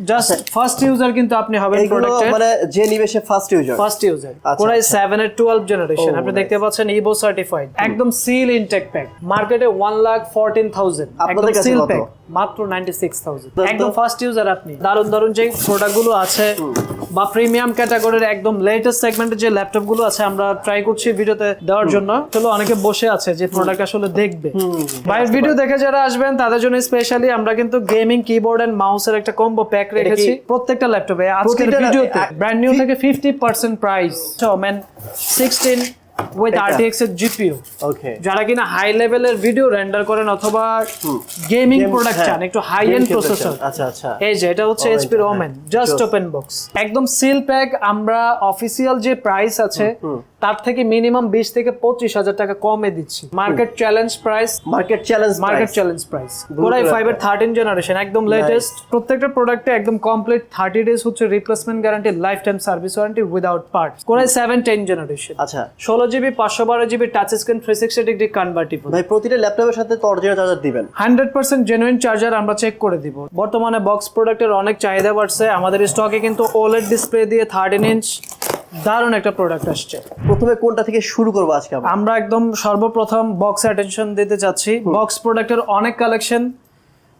Just first user কিন্তু আপনি হবেন প্রোডাক্টের মানে যে নিবে সে first user first user core i আচ্ছা। 7 এর 12 জেনারেশন আপনি দেখতে পাচ্ছেন ইবো সার্টিফাইড একদম সিল ইনটেক প্যাক মার্কেটে 1 লাখ 14000 আপনাদের কাছে কত? মাত্র 96000 তো- একদম ফার্স্ট ইউজার আপনি। দারুণ দারুণ যে প্রোডাক্টগুলো আছে বা প্রিমিয়াম ক্যাটাগরির একদম লেটেস্ট সেগমেন্টের যে ল্যাপটপগুলো আছে আমরা ট্রাই করছি ভিডিওতে দেওয়ার জন্য। আসলে অনেকে বসে আছে যে প্রোডাক্ট আসলে দেখবে। বাইরের ভিডিও দেখে যারা আসবেন তাদের জন্য স্পেশালি আমরা কিন্তু গেমিং কিবোর্ড এন্ড মাউসের একটা কম্বো প্যাক রেখেছি প্রত্যেকটা ল্যাপটপে আজকের ভিডিওতে ব্র্যান্ড নিউ থেকে fifty percent price man sixteen with? RTX এর জিপিইউ ওকে যারা কিনা হাই লেভেলের ভিডিও রেন্ডার করেন অথবা গেমিং প্রোডাক্ট হ্যাঁ, চান একটু হাই এন্ড প্রসেসর। আচ্ছা আচ্ছা। এই যে এটা হচ্ছে রোমেন হ্যাঁ। জাস্ট. ওপেন বক্স একদম সিল প্যাক আমরা অফিসিয়াল যে প্রাইস আছে তার থেকে মিনিমাম বিশ থেকে পঁচিশ হাজার টাকা কমে দিচ্ছি। Market challenge price market challenge market challenge price core i color five এর থার্টিন জেনারেশন একদম লেটেস্ট প্রত্যেকটা প্রোডাক্টে একদম কমপ্লিট থার্টি ডেজ হচ্ছে replacement guarantee life time service warranty without part core i seven ten generation আচ্ছা। ষোলো GB পাঁচশো বারো GB touch screen three sixty degree convertible ভাই প্রতিটা ল্যাপটপের সাথে তো অরিজিনাল চার্জার দিবেন। হান্ড্রেড পার্সেন্ট জেনুইন চার্জার আমরা চেক করে দিব। বর্তমানে বক্স প্রোডাক্টের অনেক চাহিদা বাড়ছে। আমাদের স্টকে কিন্তু ওলেড ডিসপ্লে দিয়ে থার্টিন ইঞ্চ দারুণ একটা প্রোডাক্ট আসছে। প্রথমে কোনটা থেকে শুরু করব আজকে আমরা? আমরা একদম সর্বপ্রথম বক্স অ্যাটেনশন দিতে চাচ্ছি। বক্স প্রোডাক্টের অনেক কালেকশন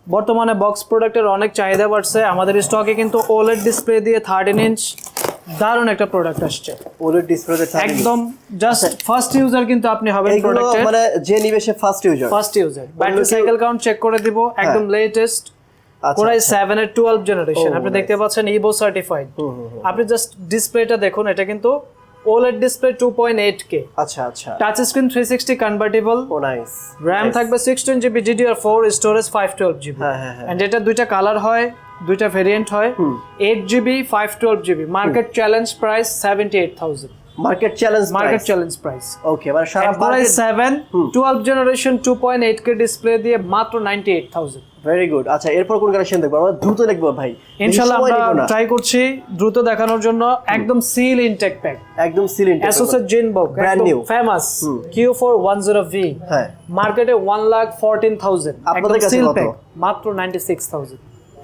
বর্তমানে বক্স প্রোডাক্টের অনেক চাহিদা বাড়ছে। আমাদের স্টকে কিন্তু ওলেড ডিসপ্লে দিয়ে থার্টিন ইঞ্চ দারুণ একটা প্রোডাক্ট আসছে। ওলেড ডিসপ্লেতে একদম জাস্ট ফার্স্ট ইউজার কিন্তু আপনি হবেন প্রোডাক্টের মানে যে নিবেশে first user first user battery cycle count check করে দিব একদম লেটেস্ট কোরাই 7 এর টুয়েলভ জেনারেশন আপনি দেখতে পাচ্ছেন ইবো সার্টিফাইড আপনি জাস্ট ডিসপ্লেটা দেখুন এটা কিন্তু OLED display two point eight K আচ্ছা আচ্ছা। Touch screen three sixty convertible ও নাইস RAM থাকবে sixteen GB GDR four storage five twelve GB হ্যাঁ হ্যাঁ এন্ড অ্যান্ড এটা দুইটা কালার হয় দুইটা ভেরিয়েন্ট হয়। Eight GB five twelve GB market challenge price seventy eight thousand market challenge market challenge price okay মানে সারা market seven twelve generation two point eight K display দিয়ে মাত্র ninety eight thousand very good আচ্ছা এরপর কোন collection দেখব? আমরা দ্রুত দেখব ভাই। সময় আমরা ট্রাই করছি দ্রুত দেখানোর জন্য। একদম সিল ইনটেক প্যাক একদম সিলিন্ডার অ্যাসোসের Zenbook Brand new. Famous Q four one zero V হ্যাঁ। মার্কেটে ওয়ান লাখ ফোরটিন থাউজেন্ড আপনাদের কাছে সিল কত? প্যাক মাত্র নাইনটি সিক্স থাউজেন্ড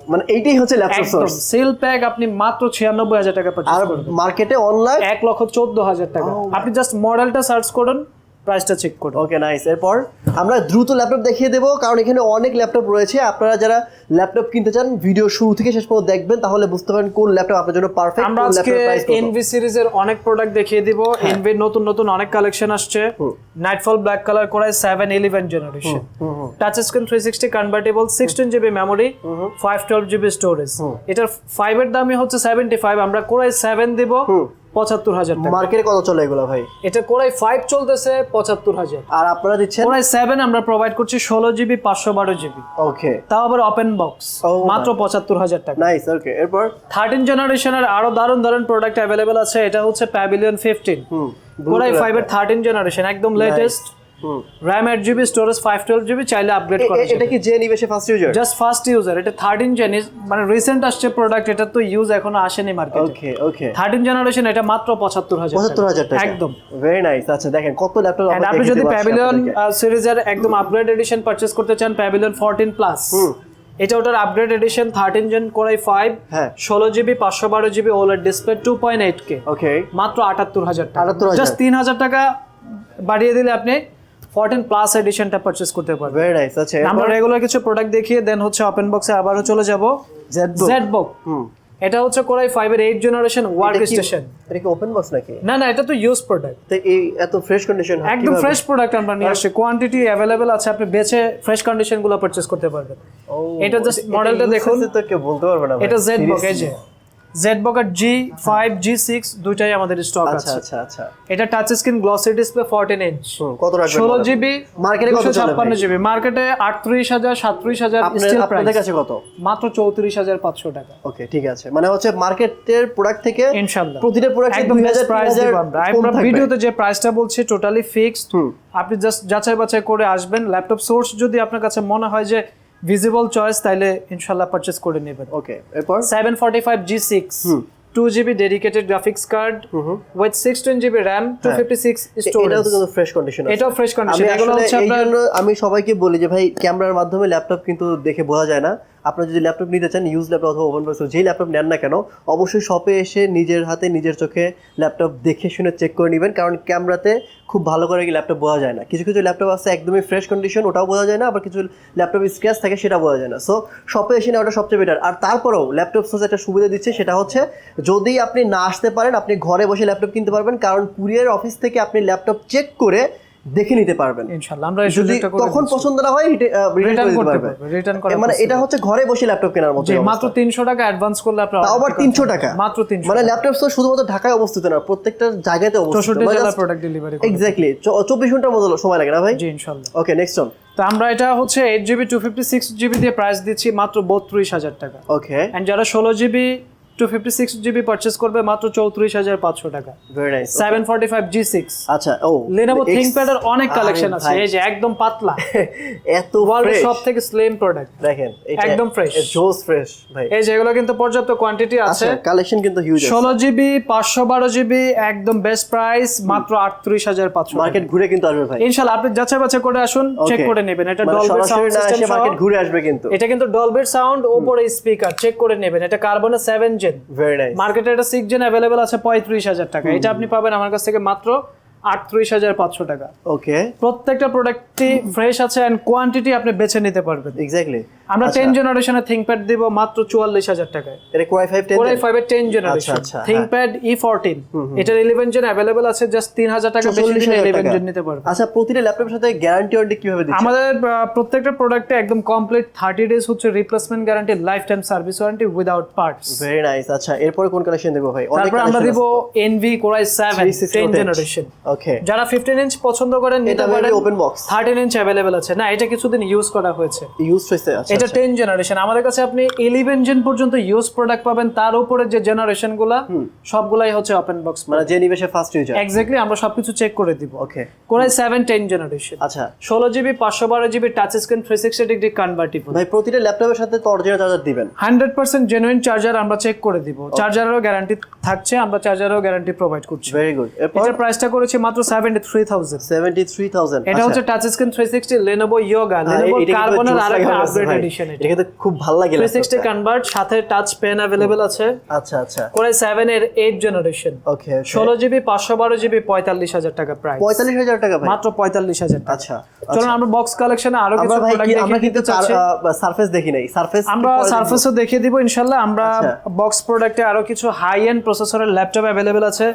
মানে এইটাই হচ্ছে ল্যাপটপ সোর্স সেল প্যাক আপনি মাত্র ছিয়ানব্বই হাজার টাকা আর মার্কেটে অনলাইন এক লক্ষ চোদ্দ হাজার টাকা। Oh আপনি জাস্ট মডেলটা সার্চ করুন। প্রাইসটা চেক করুন ওকে নাইস এরপর আমরা দ্রুত ল্যাপটপ দেখিয়ে দেবো কারণ এখানে অনেক ল্যাপটপ রয়েছে। আপনারা যারা ল্যাপটপ কিনতে চান ভিডিও শুরু থেকে শেষ পর্যন্ত দেখবেন তাহলে বুঝতে পারেন কোন ল্যাপটপ আপনার জন্য পারফেক্ট আমরা আজকে এনভি সিরিজের অনেক প্রোডাক্ট দেখিয়ে দিব। হ্যাঁ। এনভির নতুন নতুন অনেক কালেকশন আসছে। Nightfall black colour seven eleven generation touch screen three sixty convertible sixteen GB memory five twelve GB storage এটার ফাইভের দামই হচ্ছে সেভেন্টি ফাইভ আমরা কোরাই সেভেন দিব। পঁচাত্তর হাজার মার্কেটে কত চলে এগুলো ভাই? এটা কোরাই ফাইভ চলতেছে পঁচাত্তর হাজার। আর আপনারা দিচ্ছেন? কোরাই সেভেন আমরা প্রোভাইড করছি ষোলো জিবি পাঁচশো বারো জিবি ওকে তাও আবার ওপেন বক্স Oh মাত্র পঁচাত্তর হাজার টাকা। নাইস ওকে এরপর? থার্টিন জেনারেশনের আরও দারুণ দারুণ প্রোডাক্ট অ্যাভেলেবেল আছে। এটা হচ্ছে Pavilion fifteen core i five এর থার্টিন জেনারেশন একদম latest RAM eight GB storage five twelve GB চাইলে আপগ্রেড করা এটা কি যে নিবে সে first user just first user এটা থার্টিন জেন মানে রিসেন্ট আসছে প্রোডাক্ট এটা তো ইউজ এখনও আসেনি মার্কেটে ওকে ওকে থার্টিন জেনারেশন এটা মাত্র পঁচাত্তর হাজার পঁচাত্তর হাজার টাকা। একদম। ভেরি নাইস আচ্ছা দেখেন কত ল্যাপটপ আপনি যদি প্যাভিলিয়ন সিরিজের একদম আপগ্রেড এডিশন পারচেজ করতে চান প্যাভিলিয়ন ফোরটিন প্লাস এটা ওটার upgrade edition thirteen gen core i five হ্যাঁ। ষোলো জিবি পাঁচশো বারো GB ওলার display two point eight K okay মাত্র আটাত্তর হাজার টাকা। 78,000 জাস্ট তিন হাজার টাকা বাড়িয়ে দিলে আপনি ফোরটিন প্লাস এডিশনটা পারচেজ করতে পারবেন ভেরি নাইস আচ্ছা আমরা রেগুলার কিছু প্রোডাক্ট দেখিয়ে দেন হচ্ছে ওপেন বক্সে আবারও চলে যাব। ZBook hmm. এটা হচ্ছে কোরাই ফাইভ এর এইট জেনারেশন ওয়ার্ক স্টেশন এটা কি ওপেন বক্স নাকি? না না এটা তো ইউজ প্রোডাক্ট তো এই এত ফ্রেশ কন্ডিশন একদম ফ্রেশ প্রোডাক্ট আমরা নিয়ে আসছি। কোয়ান্টিটি অ্যাভেলেবেল আছে আপনি বেছে ফ্রেশ কন্ডিশনগুলো পারচেজ করতে পারবেন। এটা জাস্ট মডেলটা দেখুন। তো কেউ বলতে পারবে না এটা জেড বক এই যে? Z G five G six দুইটাই আমাদের স্টক আচ্ছা আছে। আচ্ছা আচ্ছা। এটা touch screen glossy display fourteen inch কত রাখবেন ষোলো জিবি মার্কেটে কত ছাপ্পান্ন জিবি মার্কেটে আটত্রিশ হাজার সাতত্রিশ হাজার আপনাদের কাছে কত? মাত্র চৌত্রিশ হাজার পাঁচশো টাকা। ওকে ঠিক আছে। মানে হচ্ছে মার্কেটের প্রোডাক্ট থেকে ইনশাল্লাহ প্রতিটা প্রোডাক্ট একদম প্রাইস 3000 আমরা। ভিডিওতে যে প্রাইসটা বলছি টোটালি ফিক্সড আপনি জাস্ট যাচাই বাছাই করে আসবেন। ল্যাপটপ সোর্স যদি আপনার কাছে মনে হয় যে ভিজিবল চয়েস তাইলে ইনশাল্লাহ পারচেজ করে নেবেন। ওকে এরপর? Seven forty five G six two GB dedicated graphics card with sixteen GB RAM two fifty six এটাও তো কিন্তু ফ্রেশ কন্ডিশন এটাও ফ্রেশ কন্ডিশন এগুলো হচ্ছে আমি সবাইকে বলি যে ভাই ক্যামেরার মাধ্যমে ল্যাপটপ কিন্তু দেখে বোঝা যায় না। আপনারা যদি ল্যাপটপ নিতে চান ইউজ ল্যাপটপ অথবা ওপেন বক্স যেই ল্যাপটপ নেন না কেন, অবশ্যই শপে এসে নিজের হাতে, নিজের চোখে ল্যাপটপ দেখে শুনে চেক করে নেবেন। কারণ ক্যামেরাতে খুব ভালো করে ল্যাপটপ বোঝা যায় না। কিছু কিছু ল্যাপটপ আছে একদমই ফ্রেশ কন্ডিশন ওটাও বোঝা যায় না, আবার কিছু ল্যাপটপ স্ক্র্যাচ থাকে সেটা বোঝা যায় না। সো শপে এসে নেওয়াটা সবচেয়ে বেটার আর তারপরেও ল্যাপটপ সোস একটা সুবিধা দিচ্ছে, সেটা হচ্ছে যদি আপনি না আসতে পারেন, আপনি ঘরে বসে ল্যাপটপ কিনতে পারবেন। কারণ কুরিয়ার অফিস থেকে আপনি ল্যাপটপ চেক করে দেখে নিতে পারবেন। ইনশাআল্লাহ আমরা যদি তখন পছন্দ না হয় রিটার্ন করতে পারবেন। পারবে, return করা মানে এটা হচ্ছে ঘরে বসে ল্যাপটপ কেনার মতো মাত্র তিনশো টাকা অ্যাডভান্স করলে আপনার তাও আবার তিনশো টাকা। মাত্র তিনশো মানে ল্যাপটপ তো শুধুমাত্র ঢাকায় অবস্থিত না প্রত্যেকটা জায়গাতে অবস্থিত। চৌষট্টি জেলা প্রোডাক্ট ডেলিভারি এক্স্যাক্টলি চব্বিশ ঘণ্টার মতো সময় লাগে না ভাই? জি ইনশাল্লাহ ওকে নেক্সট অন তো আমরা এটা হচ্ছে eight GB two fifty six GB দিয়ে প্রাইস দিচ্ছি মাত্র বত্রিশ হাজার টাকা। ওকে অ্যান্ড যারা ষোলো GB two fifty six GB purchase করবে মাত্র চৌত্রিশ হাজার পাঁচশো টাকা। Seven forty five G six আচ্ছা ও লেনোভো এর অনেক কালেকশন আছে। এই যে একদম পাতলা। এত ওয়ার্ল্ডের সব থেকে স্লিম প্রোডাক্ট দেখেন একদম fresh। জোস ফ্রেশ ভাই। এই কিন্তু পর্যাপ্ত কোয়ান্টিটি আছে। আচ্ছা কালেকশন কিন্তু হিউজ ষোলো জিবি পাঁচশো বারো জিবি একদম বেস্ট প্রাইস মাত্র আটত্রিশ হাজার পাঁচশো মার্কেট ঘুরে কিন্তু আসবে ভাই। ইনশাল্লাহ আপনি যাচাই বাছাই করে আসুন চেক করে নেবেন। এটা ডলবির সরাসরি সাউন্ড সিস্টেম মার্কেট ঘুরে আসবে কিন্তু। এটা কিন্তু ডলবির সাউন্ড ওপরে স্পিকার চেক করে নেবেন। এটা কার্বনের সেভেন জেন। মার্কেটে এটা সিক্স জেন অ্যাভেলেবেল আছে পঁয়ত্রিশ হাজার টাকা। এটা আপনি পাবেন আমার কাছ থেকে মাত্র আটত্রিশ হাজার পাঁচশো টাকা। ওকে প্রত্যেকটা প্রোডাক্টটি ফ্রেশ আছে অ্যান্ড কোয়ান্টিটি আপনি বেছে নিতে পারবেন। এক্স্যাক্টলি আমরা টেন জেনারেশনের থিংকপ্যাড দিব মাত্র চুয়াল্লিশ হাজার টাকায়। এটা core i five ten core i ফাইভের টেন জেনারেশন আচ্ছা, হ্যাঁ। থিংকপ্যাড ই ফোরটিন এটার ইলেভেন জেন অ্যাভেলেবেল আছে জাস্ট তিন হাজার টাকা বেশি দিলে হাজার ইলেভেন টাকা। জেন নিতে পারবেন আচ্ছা প্রতিটা ল্যাপটপের সাথে গ্যারান্টি ওয়ারেন্টি কীভাবে দিচ্ছে আমাদের প্রত্যেকটা প্রোডাক্টে একদম কমপ্লিট থার্টি ডেজ হচ্ছে replacement guarantee life time service warranty without parts very nice আচ্ছা এরপরে কোন কালেকশন দেবো ভাই? তারপর আমরা দিব Envy core i seven ten generation okay যারা ফিফটিন ইঞ্চ পছন্দ করেন নিতে পারেন। Open box thirteen inch available আছে। না এটা কিছুদিন ইউজ করা হয়েছে। ইউজ হয়েছে আচ্ছা। এটা টেন জেনারেশন আমাদের কাছে আপনি ইলেভেন জেন পর্যন্ত ইউজ প্রোডাক্ট পাবেন তার উপরে যে জেনারেশনগুলা সবগুলাই হচ্ছে ওপেন বক্স মানে যে নিবে সে ফার্স্ট ইউজার এক্স্যাক্টলি আমরা সবকিছু চেক করে দিব। Okay core i seven ten generation আচ্ছা। ষোলো জিবি পাঁচশো বারো GB touch screen three sixty degree convertible ভাই প্রতিটা ল্যাপটপের সাথে তো অরিজিনাল চার্জার দিবেন। হান্ড্রেড পার্সেন্ট জেনুইন চার্জার আমরা চেক করে দিব। চার্জারেরও গ্যারান্টি থাকছে আমরা চার্জারেরও গ্যারান্টি প্রোভাইড করছি। ভেরি গুড এটার প্রাইসটা করেছি মাত্র seventy three thousand seventy three thousand এটা হচ্ছে touch screen three sixty Lenovo Yoga Lenovo কার্বনের আরেকটা আপগ্রেড এডিশন এটা। কিন্তু খুব ভালো লাগে থ্রি সিক্সটি কনভার্ট সাথে টাচ পেন অ্যাভেলেবেল আছে। আচ্ছা আচ্ছা। করে সেভেন এর এইট জেনারেশন ওকে ষোলো জিবি পাঁচশো বারো জিবি পঁয়তাল্লিশ হাজার টাকা প্রাইস পঁয়তাল্লিশ হাজার টাকা ভাই মাত্র পঁয়তাল্লিশ হাজার টাকা। আচ্ছা চলুন আমরা বক্স কালেকশনে আরও কিছু প্রোডাক্ট কি আমরা কিন্তু সারফেস দেখি নাই। সারফেস আমরা সার্ফেসও দেখিয়ে দিব ইনশাল্লাহ। আমরা আচ্ছা। বক্স প্রোডাক্টে আরও কিছু হাই এন্ড প্রসেসরের ল্যাপটপ অ্যাভেলেবেল আছে।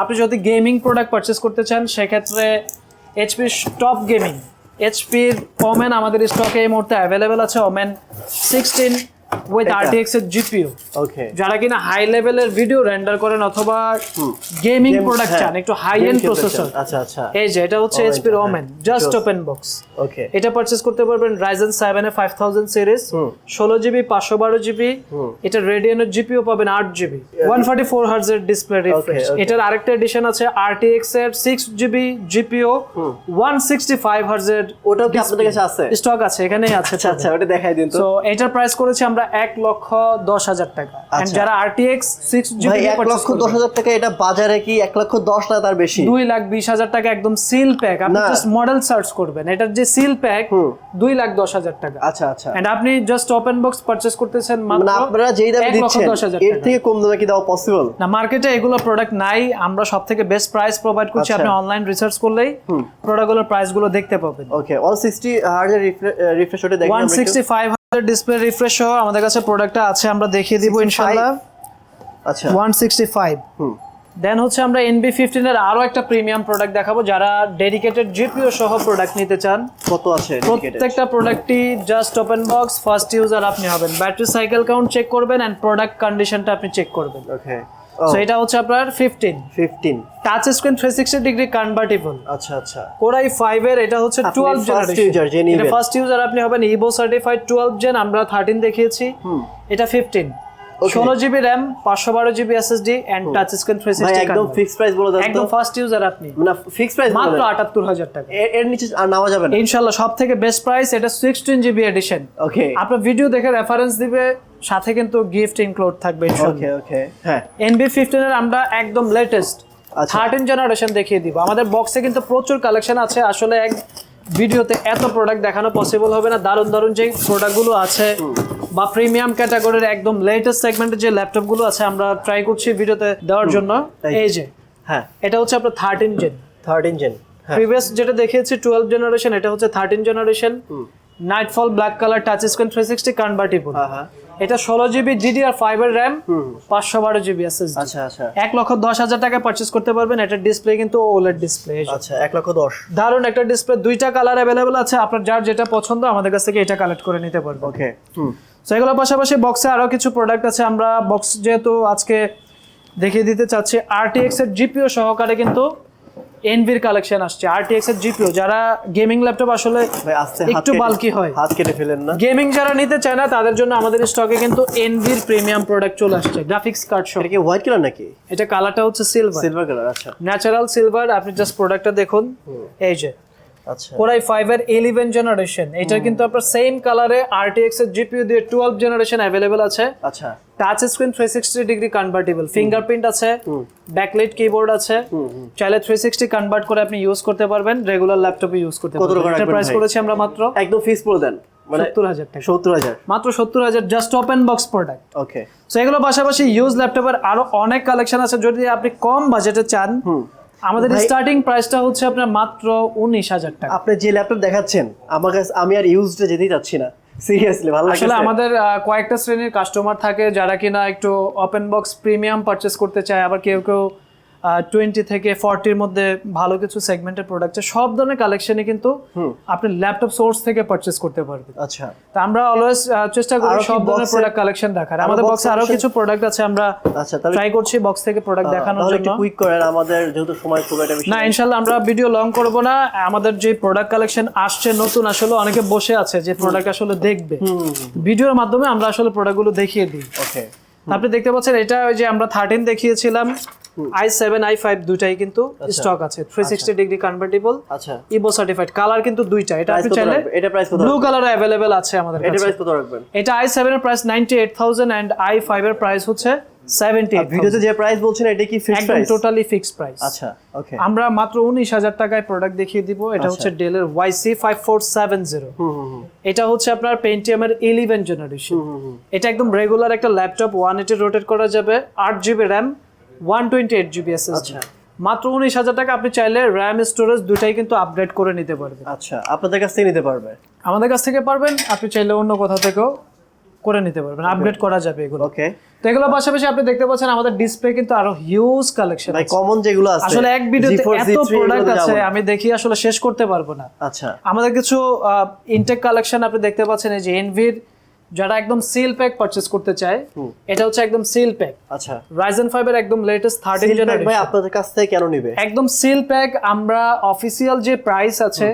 আপনি যদি গেমিং প্রোডাক্ট পারচেস করতে চান সেক্ষেত্রে এইচপি টপ গেমিং এইচপির ওমেন আমাদের স্টকে এই মুহূর্তে অ্যাভেলেবেল আছে ওমেন সিক্সটিন উইথ? আরটিএক্স এর জিপিইউ ওকে যারা কিনা হাই লেভেলের ভিডিও রেন্ডার করেন অথবা গেমিং প্রোডাক্ট চান একটু হাই এন্ড প্রসেসর আচ্ছা আচ্ছা। এই যে এটা হচ্ছে Omen, হ্যাঁ। Omen just Just. Open box okay এটা পারচেস করতে পারবেন রাইজেন সেভেন এ ফাইভ থাউজেন্ড সিরিজ ষোলো জিবি পাঁচশো বারো জিবি এটা রেডিয়নের জিপিও পাবেন আট GB one forty four hertz এর ডিসপ্লে রিফ্রেশ. এটার আরেকটা এডিশন আছে আরটিএক্স এর six GB GPU one sixty five hertz এর ওটাও কি আপনাদের কাছে আছে? স্টক আছে এখানেই আছে। আচ্ছা আচ্ছা ওটা দেখাই দিন তো। তো এটার প্রাইস করেছি আমরা এক লক্ষ দশ হাজার টাকা। আচ্ছা। যারা আরটিএক্স সিক্স জিবি এক লক্ষ দশ হাজার টাকা এটা বাজারে কি এক লক্ষ দশ না তার বেশি? দুই লাখ বিশ হাজার টাকা একদম সিল প্যাক আপনি জাস্ট মডেল সার্চ করবেন। এটার যে সিল প্যাক দুই লাখ দশ হাজার টাকা। আচ্ছা আচ্ছা। আপনি জাস্ট ওপেন বক্স পারচেস করতেছেন আপনারা যেই দামে দিচ্ছেন এর থেকে কম দামে কি দেওয়া পসিবল না মার্কেটে এগুলো প্রোডাক্ট নাই। আমরা সব থেকে বেস্ট প্রাইস প্রোভাইড করছি আচ্ছা। আপনি অনলাইন রিসার্চ করলেই প্রোডাক্টগুলোর প্রাইসগুলো দেখতে পাবেন। ওকে 160 হার্জ রিফ্রেশ দেখবেন 165 ডিসপ্লে রিফ্রেশ সহ আমাদের কাছে প্রোডাক্টটা আছে আমরা দেখিয়ে দিব 65 ইনশাল্লাহ আচ্ছা। One sixty five hmm. দেন হচ্ছে আমরা এনবি ফিফটিনের আরও একটা প্রিমিয়াম প্রোডাক্ট দেখাবো যারা ডেডিকেটেড জিপিও সহ প্রোডাক্ট নিতে চান। কত আছে? প্রত্যেকটা প্রোডাক্টটি just open box first user আপনি হবেন। ব্যাটারি সাইকেল কাউন্ট চেক করবেন অ্যান্ড প্রোডাক্ট কন্ডিশনটা আপনি চেক করবেন। ওকে সো এটা হচ্ছে আপনার fifteen fifteen touch screen three sixty degree convertible আচ্ছা আচ্ছা। কোরাই ফাইভ এর এটা হচ্ছে আপনি টুয়েলভ first user, যে জেনারেশন এটা ফার্স্ট ইউজার আপনি হবেন ইবো সার্টিফাইড টুয়েলভ জেন আমরা থার্টিন দেখিয়েছি। এটা ফিফটিন Okay. ষোলো জিবি র্যাম পাঁচশো বারো GB SSD and touch screen three sixty একদম ফিক্সড প্রাইস বলে দেন একদম ফার্স্ট ইউজার আপনি। মানে ফিক্সড প্রাইস মাত্র আটাত্তর হাজার টাকা। এর নিচে আর নামা যাবে না। ইনশাল্লাহ সব থেকে বেস্ট প্রাইস এটা সিক্সটিন জিবি এডিশন ওকে আপনার ভিডিও দেখে রেফারেন্স দিবে সাথে কিন্তু গিফট ইনক্লুড থাকবে ওকে ওকে হ্যাঁ। এনবি ফিফটিনের আমরা একদম লেটেস্ট। থার্টিন জেনারেশন দেখিয়ে দিব। আমাদের বক্সে কিন্তু প্রচুর কালেকশন আছে আসলে এক ভিডিওতে এত প্রোডাক্ট দেখানো পসিবল হবে না। দারুণ দারুণ যে প্রোডাক্টগুলো আছে বা প্রিমিয়াম ক্যাটাগরির একদম লেটেস্ট সেগমেন্টের যে ল্যাপটপগুলো আছে আমরা ট্রাই করছি ভিডিওতে দেওয়ার জন্য। এই যে হ্যাঁ। এটা হচ্ছে আপনার থার্টিন জেন থার্টিন জেন হ্যাঁ। প্রিভিয়াস যেটা দেখিয়েছি টুয়েলভ জেনারেশন এটা হচ্ছে thirteen generation nightfall black colour touch screen three sixty convertible এটা ষোলো জিবি ডিডিআর ফাইভের র্যাম পাঁচশো বারো জিবি এসএসডি আচ্ছা আচ্ছা। এক লক্ষ দশ হাজার টাকা পারচেস করতে পারবেন। এটার ডিসপ্লে কিন্তু ওলেড ডিসপ্লে আচ্ছা এক লক্ষ দশ। দারুণ একটা ডিসপ্লে দুইটা কালার অ্যাভেলেবল আছে। আপনার যার যেটা পছন্দ আমাদের কাছ থেকে এটা কালেক্ট করে নিতে পারবেন। ওকে এগুলোর পাশাপাশি বক্সে আরও কিছু প্রোডাক্ট আছে। আমরা বক্স যেহেতু আজকে দেখিয়ে দিতে চাচ্ছি আরটিএক্স এর জিপিও সহকারে কিন্তু এনভির কালেকশন আসছে আরটিএক্স এর জিপিও যারা গেমিং ল্যাপটপ আসলে একটু কেটে- বালকি হয়। হাত কেটে ফেলেন না। গেমিং যারা নিতে চায় না তাদের জন্য আমাদের স্টকে কিন্তু এনভির প্রিমিয়াম প্রোডাক্ট চলে আসছে গ্রাফিক্স কার্ড সহ এটা কি হোয়াইট কালার নাকি? এটা কালারটা হচ্ছে সিলভার সিলভার কালার আচ্ছা। ন্যাচারাল সিলভার আপনি জাস্ট প্রোডাক্টটা দেখুন। এই যে কোরাই ফাইভ এর ইলেভেন জেনারেশন এটা কিন্তু আপনার সেম কালারে আরটিএক্স এর জিপিইউ দিয়ে টুয়েলভ জেনারেশন অ্যাভেলেবেল আছে। আচ্ছা। Touch screen three sixty degree convertible fingerprint আছে ব্যাকলাইট কিবোর্ড আছে। চাইলে থ্রি সিক্সটি কনভার্ট করে আপনি ইউজ করতে পারবেন রেগুলার ল্যাপটপে ইউজ করতে পারবেন। এটা প্রাইস করেছি আমরা মাত্র একদম ফিক্স করে দেন। মানে সত্তর হাজার টাকা। সত্তর হাজার। মাত্র সত্তর হাজার just open box product okay so এগুলো পাশাপাশি ইউজ ল্যাপটপের আরও অনেক কালেকশন আছে। যদি আপনি কম বাজেটে চান আমাদের স্টার্টিং প্রাইসটা হচ্ছে আপনার মাত্র উনিশ হাজার টাকা। আপনি যে ল্যাপটপ দেখাচ্ছেন আমার কাছে আমি আর ইউজডে যেতেই চাচ্ছি না। সিরিয়াসলি ভালো আসলে আমাদের কয়েকটা শ্রেণির কাস্টমার থাকে যারা কিনা একটু ওপেন বক্স প্রিমিয়াম পারচেস করতে চায় আবার কেউ কেউ টোয়েন্টি থেকে ফর্টির মধ্যে ভালো কিছু সেগমেন্টের প্রোডাক্ট সব ধরনের কালেকশনে কিন্তু আপনি ল্যাপটপ সোর্স থেকে পারচেস করতে পারবেন। আচ্ছা। তা আমরা অলওয়েজ চেষ্টা করি সব ধরনের প্রোডাক্ট কালেকশন আরও আমাদের বক্সে আরও কিছু প্রোডাক্ট আছে আমরা আচ্ছা ট্রাই করছি বক্স থেকে প্রোডাক্ট দেখানোর জন্য। একটু কুইক করেন আমাদের যেহেতু সময় খুব একটা বেশি না ইনশাল্লাহ আমরা ভিডিও লং করব না। আমাদের যে প্রোডাক্ট কালেকশন আসছে নতুন আসলে অনেকে বসে আছে যে প্রোডাক্ট আসলে দেখবে। ভিডিওর মাধ্যমে আমরা আসলে প্রোডাক্টগুলো দেখিয়ে দিই। ওকে আপনি দেখতে পাচ্ছেন এটা ওই যে আমরা থার্টিন দেখিয়েছিলাম। আই সেভেন আই ফাইভ দুইটাই কিন্তু স্টক আছে। থ্রি সিক্সটি ডিগ্রি কনভার্টেবল আচ্ছা। ইবো সার্টিফাইড কালার কিন্তু দুইটা। এটা আপনি চাইলে এটা প্রাইস কত ব্লু কালার অ্যাভেলেবেল আছে আমাদের এটা প্রাইস কত রাখবেন? এটা আই সেভেন এর price ninety eight thousand and i five এর প্রাইস হচ্ছে ভিডিওতে যে প্রাইস বলছেন এটা কি fix price totally fixed price আচ্ছা ওকে আমরা মাত্র উনিশ হাজার টাকায় প্রোডাক্ট দেখিয়ে দিব। এটা আচ্ছা। হচ্ছে ডেলের ওয়াইসি five four seven zero hmm hmm hmm. এটা হচ্ছে আপনার পেন্টিয়ামের ইলেভেন জেনারেশন হুম, হুম। এটা একদম রেগুলার একটা ল্যাপটপ ওয়ান এইটে রোটেট করা যাবে। আট GB RAM one twenty eight GB SSD. মাত্র উনিশ হাজার টাকা আপনি চাইলে র্যাম স্টোরেজ দুটাই কিন্তু আপগ্রেড করে নিতে পারবেন। আচ্ছা আপনাদের কাছ থেকে নিতে পারবে? আমাদের কাছ থেকে পারবেন আপনি চাইলে অন্য কোথাও থেকেও করে নিতে পারবেন। আপগ্রেড করা যাবে এগুলো। ওকে তো এগুলোর পাশাপাশি আপনি দেখতে পাচ্ছেন আমাদের ডিসপ্লে কিন্তু আরও হিউজ কালেকশন ভাই কমন যেগুলো আছে আসলে এক ভিডিওতে এত প্রোডাক্ট আছে আমি দেখি আসলে শেষ করতে পারব না। আচ্ছা। আমাদের কিছু ইনটেক কালেকশন আপনি দেখতে পাচ্ছেন এই যে এনভির যারা একদম সিল প্যাক পারচেজ করতে চায় এটা হচ্ছে একদম সিল প্যাক আচ্ছা। রাইজেন ফাইভ এর একদম লেটেস্ট থার্টিন জেনারেশন ভাই আপনাদের কাছ থেকে কেন নিবে? একদম সিল প্যাক আমরা অফিসিয়াল যে প্রাইস আছে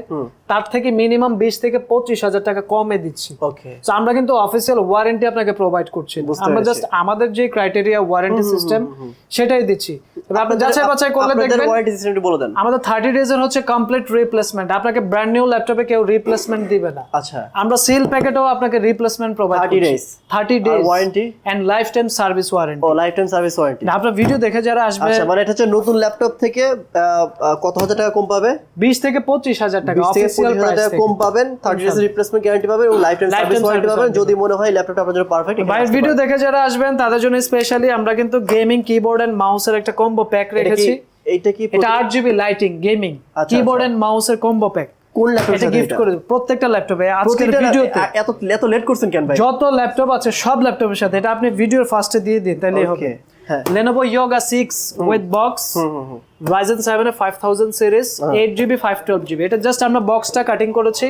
তার থেকে মিনিমাম বিশ থেকে পঁচিশ হাজার টাকা কমে দিচ্ছি। ওকে তো আমরা কিন্তু অফিসিয়াল ওয়ারেন্টি আপনাকে প্রোভাইড করছি। আমরা জাস্ট আমাদের যে ক্রাইটেরিয়া ওয়ারেন্টি সিস্টেম সেটাই দিচ্ছি। আপনি যাচাই বাছাই করলে দেখবেন ওয়ারেন্টি সিস্টেমটি বলে দেন। আমাদের হচ্ছে কমপ্লিট রিপ্লেসমেন্ট আপনাকে ব্র্যান্ড নিউ ল্যাপটপে কেউ রিপ্লেসমেন্ট দিবে না। আচ্ছা। আমরা সেল প্যাকেটেও আপনাকে replacement provide 30 days। Thirty R days warranty? And life time service warranty O life time service warranty আপনার ভিডিও দেখে যারা আসবে আচ্ছা মানে এটা হচ্ছে নতুন ল্যাপটপ থেকে কত হাজার টাকা কম পাবে? বিশ থেকে পঁচিশ হাজার টাকা। বিশ কম পাবেন থার্টি ডেজ রিপ্লেসমেন্ট গ্যারান্টি পাবেন এবং লাইফ টাইম সার্ভিস ওয়ারেন্টি পাবেন। যদি মনে হয় আপনার জন্য পারফেক্ট বাইরের ভিডিও দেখে যারা আসবেন তাদের জন্য স্পেশালি আমরা কিন্তু গেমিং কিবোর্ড এন্ড মাউসের একটা কম্বো প্যাক রেখেছি। এইটা কি এটা GB lighting gaming keyboard and মাউসের কম্বো প্যাক কোন ল্যাপটপ গিফট করে প্রত্যেকটা ল্যাপটপে আজকের ভিডিওতে এত এত লেট করছেন কেন ভাই? যত ল্যাপটপ আছে সব ল্যাপটপের সাথে এটা আপনি ভিডিওর ফার্স্টে দিয়ে দিন তাহলেই হবে। ওকে হ্যাঁ। Lenovo Yoga 6 with box hmm, hmm, hmm. Ryzen 7 এর 5000 সিরিজ 8GB 512GB এটা জাস্ট আমরা বক্সটা কাটিং করেছি।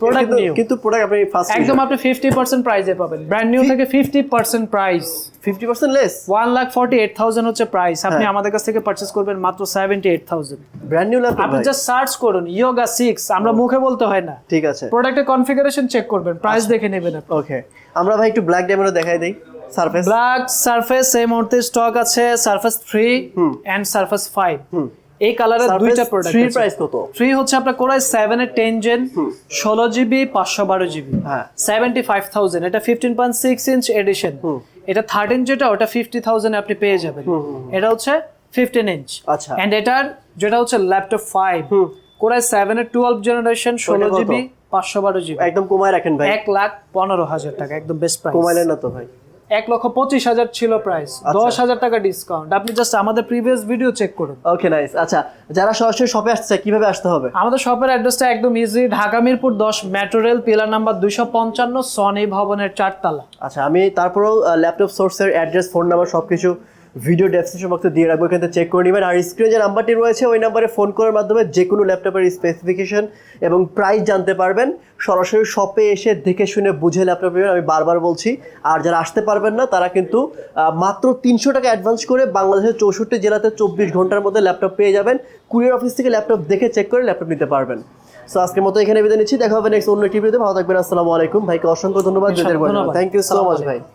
প্রোডাক্ট নিউ কিন্তু প্রোডাক্ট আপনি ফার্স্ট একদম আপনি 50% প্রাইসে পাবেন। ব্র্যান্ড নিউ থেকে 50% প্রাইস 50% লেস 1 লাখ 48000 হচ্ছে প্রাইস আপনি হ্যাঁ। আমাদের কাছ থেকে পারচেজ করবেন মাত্র 78000 ব্র্যান্ড নিউ ল্যাপটপ আপনি জাস্ট সার্চ করুন Yoga 6 আমরা মুখে বলতে হয় না। ঠিক আছে। প্রোডাক্টের কনফিগারেশন চেক করবেন। প্রাইস দেখে নেবেন ওকে আমরা ভাই একটু ব্ল্যাক ডায়মন্ড দেখাই দেই। সারফেস ব্ল্যাক সারফেস এই মুহূর্তে স্টক আছে সারফেস 3 এন্ড সারফেস 5 এই কালারের দুইটা প্রোডাক্ট থ্রি প্রাইস কত? থ্রি হচ্ছে আপনার কোরাই সেভেন এর টেন জেন ষোলো জিবি পাঁচশো বারো জিবি হ্যাঁ। সেভেন্টি ফাইভ থাউজেন্ড এটা fifteen point six inch edition এটা থার্টিন যেটা ওটা ফিফটি থাউজেন্ড আপনি পেয়ে যাবেন। এটা হচ্ছে ফিফটিন ইঞ্চ আচ্ছা। এন্ড এটার যেটা হচ্ছে laptop five core i seven এর টুয়েলভ জেনারেশন ষোলো কত? জিবি পাঁচশো বারো জিবি একদম কমায় রাখেন ভাই। এক লাখ পনেরো হাজার টাকা একদম বেস্ট প্রাইস কমাইলেন না তো ভাই। এক লক্ষ পঁচিশ হাজার ছিল প্রাইস আচ্ছা। দশ হাজার টাকা ডিসকাউন্ট আপনি জাস্ট আমাদের প্রিভিয়াস ভিডিও চেক করুন। ওকে নাইস আচ্ছা যারা সরাসরি শপে আসছে কীভাবে আসতে হবে? আমাদের শপের অ্যাড্রেসটা একদম ইজি ঢাকা মিরপুর দশ মেট্রো রেল পিলার নাম্বার দুইশো পঞ্চান্ন সনি ভবনের চারতলা। আচ্ছা আমি তারপরেও ল্যাপটপ সোর্সের অ্যাড্রেস ফোন নাম্বার সব কিছু ভিডিও ডেসক্রিপশন বক্সে দিয়ে রাখব এখানে চেক করে নেবেন। আর স্ক্রিনে যে নাম্বারটি রয়েছে ওই নাম্বারে ফোন করার মাধ্যমে যে কোনো ল্যাপটপের স্পেসিফিকেশন এবং প্রাইস জানতে পারবেন। সরাসরি শপে এসে দেখে শুনে বুঝে ল্যাপটপ নেবেন আমি বারবার বলছি। আর যারা আসতে পারবেন না তারা কিন্তু মাত্র তিনশো টাকা অ্যাডভান্স করে বাংলাদেশের চৌষট্টি জেলাতে চব্বিশ ঘণ্টার মধ্যে ল্যাপটপ পেয়ে যাবেন। কুরিয়ার অফিস থেকে ল্যাপটপ দেখে চেক করে ল্যাপটপ নিতে পারবেন। সো আজকের মতো এখানে বিদায় নিচ্ছি। দেখা হবে নেক্সট অন্য টিভিতে ভালো থাকবেন। আসসালামু আলাইকুম। ভাইকে অসংখ্য ধন্যবাদ। থ্যাংক ইউ সো মাচ ভাই।